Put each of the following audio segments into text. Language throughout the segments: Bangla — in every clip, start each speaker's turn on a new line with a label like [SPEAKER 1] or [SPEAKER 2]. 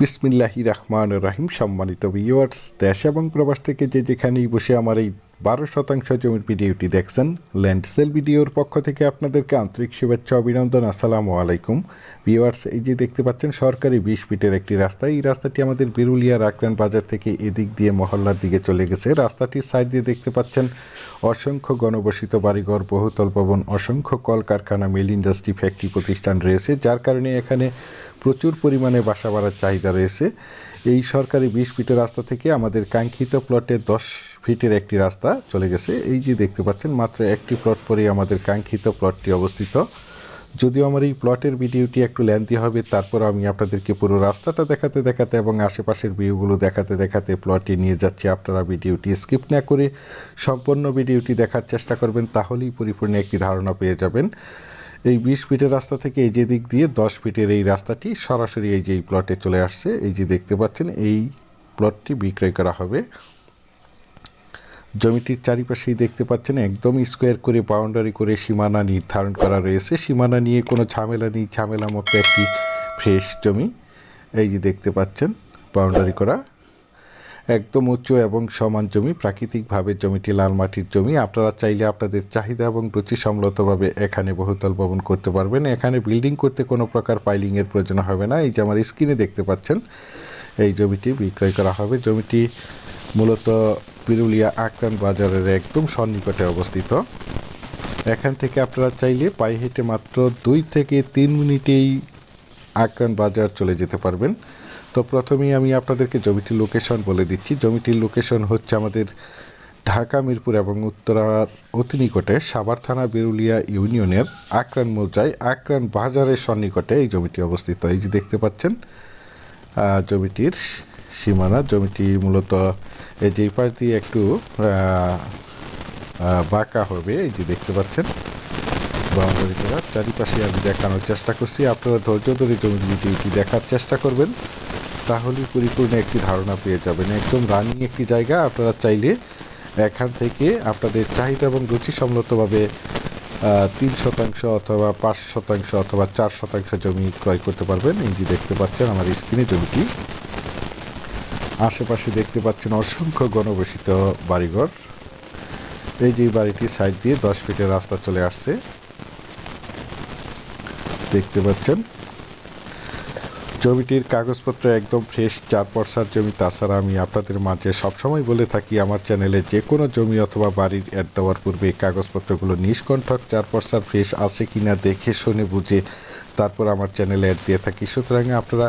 [SPEAKER 1] বিসমিল্লাহি রহমান রাহিম। সম্মানিত ভিউয়ার্স দেশ এবং প্রবাস থেকে যে যেখানেই বসে আমার এই বারো শতাংশ জমির ভিডিওটি দেখছেন ল্যান্ডসেল ভিডিওর পক্ষ থেকে আপনাদেরকে আন্তরিক শুভেচ্ছা, অভিনন্দন। আসসালামু আলাইকুম। ভিউয়ার্স, এই যে দেখতে পাচ্ছেন, সরকারি বিশ ফিটের একটি রাস্তা। এই রাস্তাটি আমাদের বিরুলিয়া রাকরান বাজার থেকে এদিক দিয়ে মহল্লার দিকে চলে গেছে। রাস্তাটির সাইড দিয়ে দেখতে পাচ্ছেন, অসংখ্য গণবসিত বাড়িঘর, বহুতল ভবন, অসংখ্য কলকারখানা, মিল ইন্ডাস্ট্রি, ফ্যাক্টরি প্রতিষ্ঠান রয়েছে, যার কারণে এখানে প্রচুর পরিমাণে বাসা বাড়ার চাহিদা রয়েছে। এই সরকারি বিশ ফিটের রাস্তা থেকে আমাদের কাঙ্ক্ষিত প্লটে দশ ফিটের একটি রাস্তা চলে গেছে। এই যে দেখতে পাচ্ছেন, মাত্র একটি প্লট পরেই আমাদের কাঙ্ক্ষিত প্লটটি অবস্থিত। যদিও আমার এই প্লটের ভিডিওটি একটু লেন্থি হবে তারপর আমি আপনাদেরকে পুরো রাস্তাটা দেখাতে দেখাতে এবং আশেপাশের ভিউগুলো দেখাতে দেখাতে প্লটটি নিয়ে যাচ্ছি। আপনারা ভিডিওটি স্কিপ না করে সম্পূর্ণ ভিডিওটি দেখার চেষ্টা করবেন, তাহলেই পরিপূর্ণ একটি ধারণা পেয়ে যাবেন। এই বিশ ফিটের রাস্তা থেকে এই যে দিক দিয়ে দশ ফিটের এই রাস্তাটি সরাসরি এই যে এই প্লটে চলে আসছে, এই যে দেখতে পাচ্ছেন, এই প্লটটি বিক্রয় করা হবে। জমিটির চারিপাশেই দেখতে পাচ্ছেন একদম স্কোয়ার করে, বাউন্ডারি করে সীমানা নির্ধারণ করা রয়েছে। সীমানা নিয়ে কোনো ঝামেলা নেই, ঝামেলা মতো একটি ফ্রেশ জমি। এই যে দেখতে পাচ্ছেন, বাউন্ডারি করা। একদম উঁচু এবং সমান জমি, প্রাকৃতিকভাবে জমিটি লাল মাটির জমি। আপনারা চাইলে আপনাদের চাহিদা এবং রুচি সম্মতভাবে এখানে বহুতল ভবন করতে পারবেন। এখানে বিল্ডিং করতে কোনো প্রকার পাইলিংয়ের প্রয়োজন হবে না। এই যে আমার স্ক্রিনে দেখতে পাচ্ছেন, এই জমিটি বিক্রয় করা হবে। জমিটি মূলত পিরুলিয়া আক্রান বাজারের একদম সন্নিকটে অবস্থিত। এখান থেকে আপনারা চাইলে পায়ে হেঁটে মাত্র দুই থেকে তিন মিনিটেই আক্রান বাজার চলে যেতে পারবেন। তো প্রথমেই আমি আপনাদেরকে জমিটির লোকেশন বলে দিচ্ছি। জমিটির লোকেশন হচ্ছে আমাদের ঢাকা, মিরপুর এবং উত্তরার অতি নিকটে সাভার থানা বেরুলিয়া ইউনিয়নের আক্রান মৌজায় আক্রান বাজারের সন্নিকটে এই জমিটি অবস্থিত। এই যে দেখতে পাচ্ছেন জমিটির সীমানা জমিটি মূলত এই যে পাশ দিয়ে একটু বাঁকা হবে, এই যে দেখতে পাচ্ছেন। বাউন্ডারি চারিপাশে আমি দেখানোর চেষ্টা করছি। আপনারা ধৈর্য ধরে জমির ভিডিওটি দেখার চেষ্টা করবেন, তাহলেই পরিপূর্ণ একটি ধারণা পেয়ে যাবেন। একদম রানিং একটি জায়গা, আপনারা চাইলে এখান থেকে আপনাদের চাহিদা এবং রুচি সম্মতভাবে তিন শতাংশ অথবা পাঁচ শতাংশ অথবা চার শতাংশ জমি ক্রয় করতে পারবেন। এই যে দেখতে পাচ্ছেন আমার স্ক্রিনে জমিটি। আশেপাশে দেখতে পাচ্ছেন অসংখ্য গণবসিত বাড়িঘর। এই যে বাড়িটির সাইড দিয়ে দশ ফিটের রাস্তা চলে আসছে। দেখতে পাচ্ছেন। জমিটির কাগজপত্র একদম ফ্রেশ চার পর্সার জমি। তাছাড়া আমি আপনাদের মাঝে সবসময় বলে থাকি, আমার চ্যানেলে যে কোনো জমি অথবা বাড়ির অ্যাড দেওয়ার পূর্বে কাগজপত্রগুলো নিষ্কণ্ঠক চার পর্সার ফ্রেশ আছে কিনা দেখে, শুনে, বুঝে তারপর আমার চ্যানেলে অ্যাড দিয়ে থাকি। সুতরাং আপনারা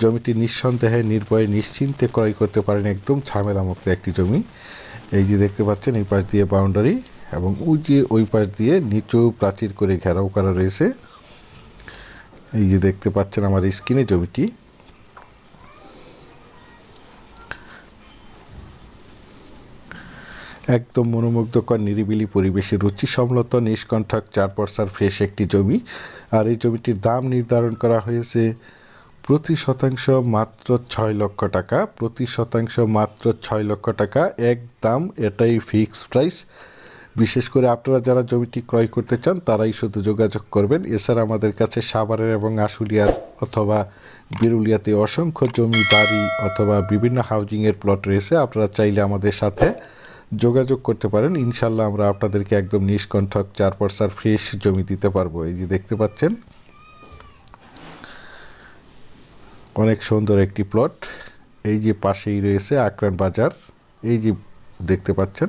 [SPEAKER 1] জমিটি নিঃসন্দেহে, নির্ভয়ে, নিশ্চিন্তে ক্রয় করতে পারেন। একদম ঝামেলামুক্ত একটি জমি। এই যে দেখতে পাচ্ছেন, এই পাশ দিয়ে বাউন্ডারি এবং ওই যে, ওই পাশ দিয়ে নিচু প্রাচীর করে ঘেরাও করা রয়েছে। এই যে দেখতে পাচ্ছেন আমার স্ক্রিনে জমিটি। একদম মনোমুগ্ধকর, নিরিবিলি পরিবেশে রুচি সম্মত নিষ্কণ্ঠক চার পর্সার ফ্রেশ একটি জমি। আর এই জমিটির দাম নির্ধারণ করা হয়েছে প্রতি শতাংশ মাত্র ছয় লক্ষ টাকা। প্রতি শতাংশ মাত্র ছয় লক্ষ টাকা, এক দাম, এটাই ফিক্স প্রাইস। বিশেষ করে আপনারা যারা জমিটি ক্রয় করতে চান, তারাই শুধু যোগাযোগ করবেন। এছাড়া আমাদের কাছে সাভারের এবং আশুলিয়ার অথবা বিরুলিয়াতে অসংখ্য জমি বাড়ি অথবা বিভিন্ন হাউজিংয়ের প্লট রয়েছে। আপনারা চাইলে আমাদের সাথে যোগাযোগ করতে পারেন। ইনশাল্লাহ আমরা আপনাদেরকে একদম নিষ্কণ্ঠক চার পার্সার ফ্রেশ জমি দিতে পারব। এই যে দেখতে পাচ্ছেন, অনেক সুন্দর একটি প্লট। এই যে পাশেই রয়েছে আক্রান বাজার। এই যে দেখতে পাচ্ছেন